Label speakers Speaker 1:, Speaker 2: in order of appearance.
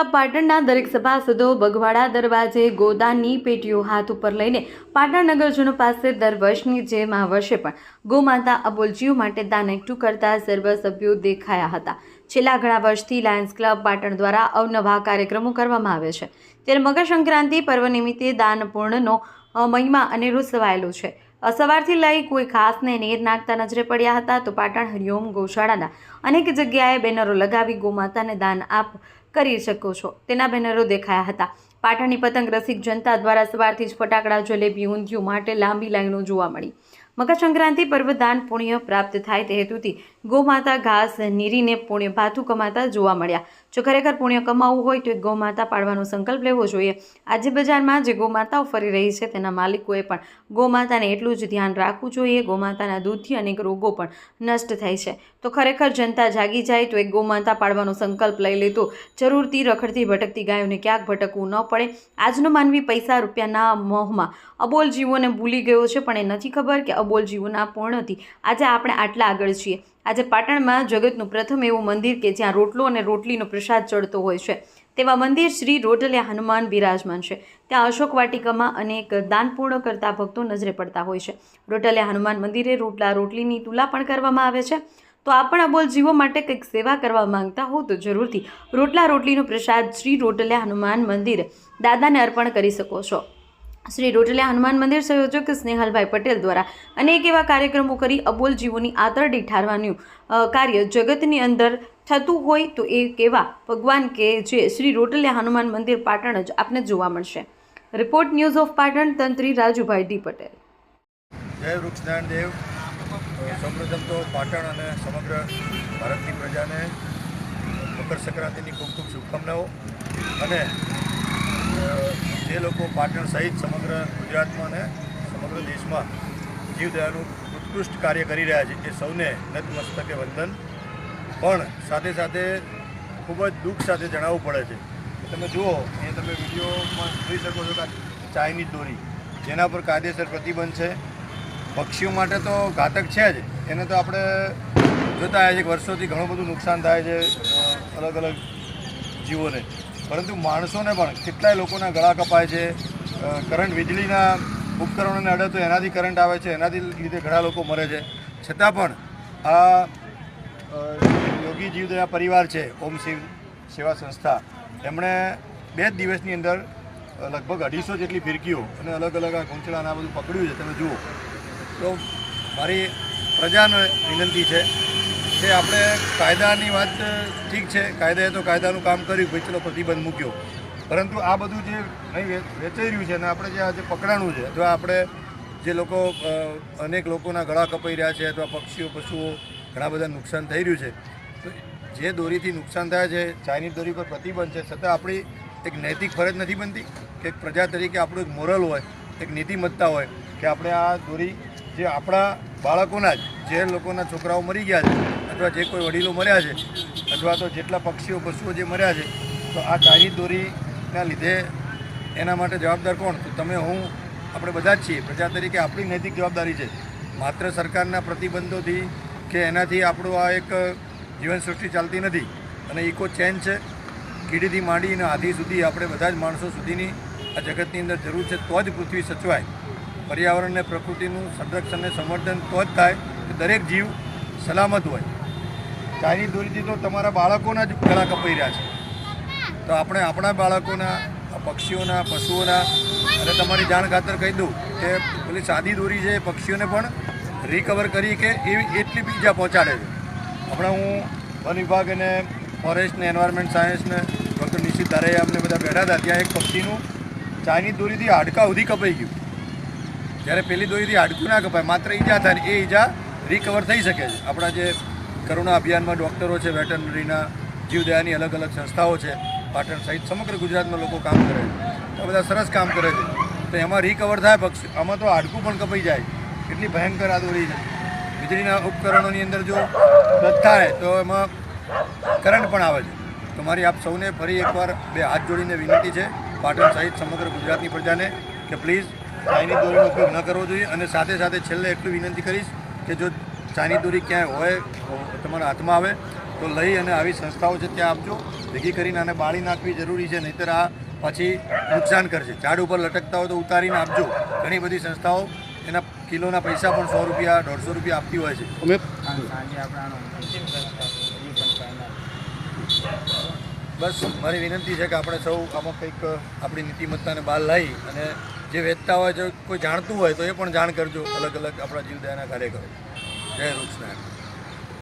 Speaker 1: Club પાટણના દરેક સભાસદો બગવાડા દરવાજે ગોદાનની પેટીઓ હાથ ઉપર લઈને પાટણ નગરજનો પાસે દર વર્ષની જેમ આ વર્ષે પણ ગોમાતા અબોલ જીવ માટે દાન એકઠું કરતા સર્વ સભ્યો દેખાયા હતા. છેલ્લા ઘણા વર્ષથી લાયન્સ ક્લબ પાટણ દ્વારા અવનવા કાર્યક્રમો કરવામાં આવે છે. ત્યારે મકર સંક્રાંતિ પર્વ નિમિત્તે દાન પૂર્ણનો મહિમા અને રૂસવાયેલો છે. સવારથી લઈ કોઈ ખાસને નેર નાખતા નજરે પડ્યા હતા તો પાટણ હરિઓમ ગૌશાળાના અનેક જગ્યાએ બેનરો લગાવી ગોમાતાને દાન આપ કરી શકો છો. તેના બેનરો દેખાયા હતા. પાટણની પતંગ રસિક જનતા દ્વારા સવારથી જ ફટાકડા જલેબી ઊંધિયું માટે લાંબી લાઈનો જોવા મળી. મકર સંક્રાંતિ પર્વ દાન પુણ્ય પ્રાપ્ત થાય તે હેતુથી ગોમાતા ઘાસ નીરીને પુણ્ય ભાથું કમાતા જોવા મળ્યા. જો ખરેખર પુણ્ય કમાવવું હોય તો એક ગૌમાતા પાડવાનો સંકલ્પ લેવો જોઈએ. આજે બજારમાં જે ગૌમાતાઓ ફરી રહી છે તેના માલિકોએ પણ ગોમાતાને એટલું જ ધ્યાન રાખવું જોઈએ. ગૌમાતાના દૂધથી અનેક રોગો પણ નષ્ટ થાય છે. તો ખરેખર જનતા જાગી જાય તો એક ગૌમાતા પાડવાનો સંકલ્પ લઈ લે તો જરૂરથી રખડતી ભટકતી ગાયોને ક્યાંક ભટકવું ન પડે. આજનો માનવી પૈસા રૂપિયાના મોહમાં અબોલ જીવોને ભૂલી ગયો છે પણ એ નથી ખબર કે અબોલ જીવોના પૂર્ણ હતી. આજે આપણે આટલા આગળ છીએ. આજે પાટણમાં જગતનું પ્રથમ એવું મંદિર કે જ્યાં રોટલો અને રોટલીનો પ્રસાદ ચડતો હોય છે. તેવા મંદિર શ્રી રોટલિયા હનુમાન બિરાજમાન છે. ત્યાં અશોક વાટિકામાં અનેક દાન પૂર્ણ કરતા ભક્તો નજરે પડતા હોય છે. રોટલિયા હનુમાન મંદિરે રોટલા, રોટલીની તુલા પણ કરવામાં આવે છે. તો આ પણ અબોલ જીવો માટે કંઈક સેવા કરવા માંગતા હો તો જરૂરથી રોટલા, રોટલીનો પ્રસાદ શ્રી રોટલિયા હનુમાન મંદિર દાદાને અર્પણ કરી શકો છો. શ્રી રોટલે હનુમાન મંદિર સંયોજક સ્નેહલભાઈ પટેલ દ્વારા અનેક એવા કાર્યક્રમો કરી અબોલ જીવોની આતરડી ઠારવાનું કાર્ય જગતની અંદર થતું હોય તો એ કેવા ભગવાન કે જે શ્રી રોટલે હનુમાન મંદિર પાટણ જ આપને જોવા મળશે. રિપોર્ટ ન્યૂઝ ઓફ પાટણ, તંત્રી રાજુભાઈ ડી પટેલ.
Speaker 2: જય વૃક્ષનારાયણ દેવ. સૌપ્રથમ તો પાટણ અને સમગ્ર ભારતની પ્રજાને મકર સંક્રાંતિની ખૂબ ખૂબ શુભકામનાઓ અને જે લોકો પાટણ સહિત સમગ્ર ગુજરાતમાં અને સમગ્ર દેશમાં જીવદયાનું ઉત્કૃષ્ટ કાર્ય કરી રહ્યા છે, એ સૌને નતમસ્તકે વંદન. પણ સાથે સાથે ખૂબ જ દુઃખ સાથે જણાવવું પડે છે તમે જુઓ એ તમે વિડીયોમાં જોઈ શકો છો કે ચાઇનીઝ દોરી જેના પર કાયદેસર પ્રતિબંધ છે. પક્ષીઓ માટે તો ઘાતક છે જ. એને તો આપણે જોતા આવ્યા છે કે વર્ષોથી ઘણું બધું નુકસાન થાય છે અલગ અલગ જીવોને. પરંતુ માણસોને પણ કેટલાય લોકોના ગળા કપાય છે. કરંટ વીજળીના ઉપકરણોને અડે તો એનાથી કરંટ આવે છે, એનાથી લીધે ઘણા લોકો મરે છે. છતાં પણ આ યોગી જીવદયા પરિવાર છે, ઓમ શિવ સેવા સંસ્થા, એમણે બે જ દિવસની અંદર લગભગ અઢીસો જેટલી ફિરકીઓ અને અલગ અલગ આ ઘૂંચળા આ બધું પકડ્યું છે. તમે જુઓ. તો મારી પ્રજાને વિનંતી છે કે આપણે કાયદાની વાત ઠીક છે, કાયદાએ તો કાયદાનું કામ કર્યું ભાઈ ચલો પ્રતિબંધ મૂક્યો. પરંતુ આ બધું જે અહીં વેચાઈ રહ્યું છે અને આપણે જે આજે પકડાણું છે, અથવા આપણે જે લોકો અનેક લોકોના ગળા કપાઈ રહ્યા છે, અથવા પક્ષીઓ, પશુઓ, ઘણા બધા નુકસાન થઈ રહ્યું છે. તો જે દોરીથી નુકસાન થાય છે, ચાઇનીઝ દોરી પર પ્રતિબંધ છે, છતાં આપણી એક નૈતિક ફરજ નથી બનતી કે એક પ્રજા તરીકે આપણું એક મોરલ હોય, એક નીતિમત્તા હોય કે આપણે આ દોરી જે આપણા બાળકોના જ, જે લોકોના છોકરાઓ મરી ગયા છે અથવા જે કોઈ વડીલો મર્યા છે, અથવા તો જેટલા પક્ષીઓ, પશુઓ જે મર્યા છે, તો આ ચાઇનીઝ દોરીના લીધે એના માટે જવાબદાર કોણ? તો તમે, હું, આપણે બધા જ છીએ. પ્રજા તરીકે આપણી નૈતિક જવાબદારી છે. માત્ર સરકારના પ્રતિબંધોથી કે એનાથી આપણું આ એક જીવનસૃષ્ટિ ચાલતી નથી. અને ઇકો ચેન છે. કીડીથી માંડીને આધી સુધી આપણે બધા જ માણસો સુધીની આ જગતની અંદર જરૂર છે, તો જ પૃથ્વી સચવાય. પર્યાવરણને પ્રકૃતિનું સંરક્ષણ અને સંવર્ધન તો જ થાય કે દરેક જીવ સલામત હોય. ચાઇનીઝ દોરીથી તો તમારા બાળકોના જ ગળા કપાઈ રહ્યા છે. તો આપણે આપણા બાળકોના પક્ષીઓના, પશુઓના, અને તમારી જાણ ખાતર કહી દઉં કે પેલી સાદી દોરી છે પક્ષીઓને પણ રિકવર કરી કે એવી એટલી બીજા પહોંચાડે છે. હમણાં હું વન વિભાગ અને ફોરેસ્ટ ને એન્વાયરમેન્ટ સાયન્સને ડૉક્ટર નિશિત ધારેયા અમને બધા બેઠા હતા, ત્યાં એક પક્ષીનું ચાઇનીઝ દોરીથી હાડકા સુધી કપાઈ ગયું. જ્યારે પેલી દોરીથી હાડકું ના કપાય, માત્ર ઈજા થાય એ ઈજા રિકવર થઈ શકે છે. આપણા જે કરુણા અભિયાનમાં ડૉક્ટરો છે, વેટરનરીના જીવદયાની અલગ અલગ સંસ્થાઓ છે, પાટણ સહિત સમગ્ર ગુજરાતમાં લોકો કામ કરે છે. તો બધા સરસ કામ કરે છે. તો એમાં રિકવર થાય પક્ષી, આમાં તો હાડકું પણ કપાઈ જાય. એટલી ભયંકર આ દોરી છે. વીજળીના ઉપકરણોની અંદર જો થાય, તો એમાં કરંટ પણ આવે છે. તો મારી આપ સૌને ફરી એકવાર બે હાથ જોડીને વિનંતી છે, પાટણ સહિત સમગ્ર ગુજરાતની પ્રજાને, કે પ્લીઝ ચાઇનીઝ દોરીનો ઉપયોગ ન કરવો જોઈએ. અને સાથે સાથે છેલ્લે એટલું વિનંતી કરીશ, કે જો ચાઇનીઝ દોરી ક્યાંય હોય તમારા હાથમાં આવે તો લઈ અને આવી સંસ્થાઓ છે ત્યાં આપજો. ભેગી કરીને આને બાળી નાખવી જરૂરી છે નહીંતર આ પછી નુકસાન કરશે. ઝાડ ઉપર લટકતા હોય તો ઉતારીને આપજો. ઘણી બધી સંસ્થાઓ એના કિલોના પૈસા પણ સો રૂપિયા દોઢસો રૂપિયા આપતી હોય છે.
Speaker 3: અમે
Speaker 2: બસ મારી વિનંતી છે કે આપણે સૌ આમાં કંઈક આપણી નીતિમત્તાને બહાર લાવી અને જે વેચતા હોય જો કોઈ જાણતું હોય તો એ પણ જાણ કરજો. અલગ અલગ આપણા જીવદયાના કાર્યકરો. જય વૃક્ષનારાયણ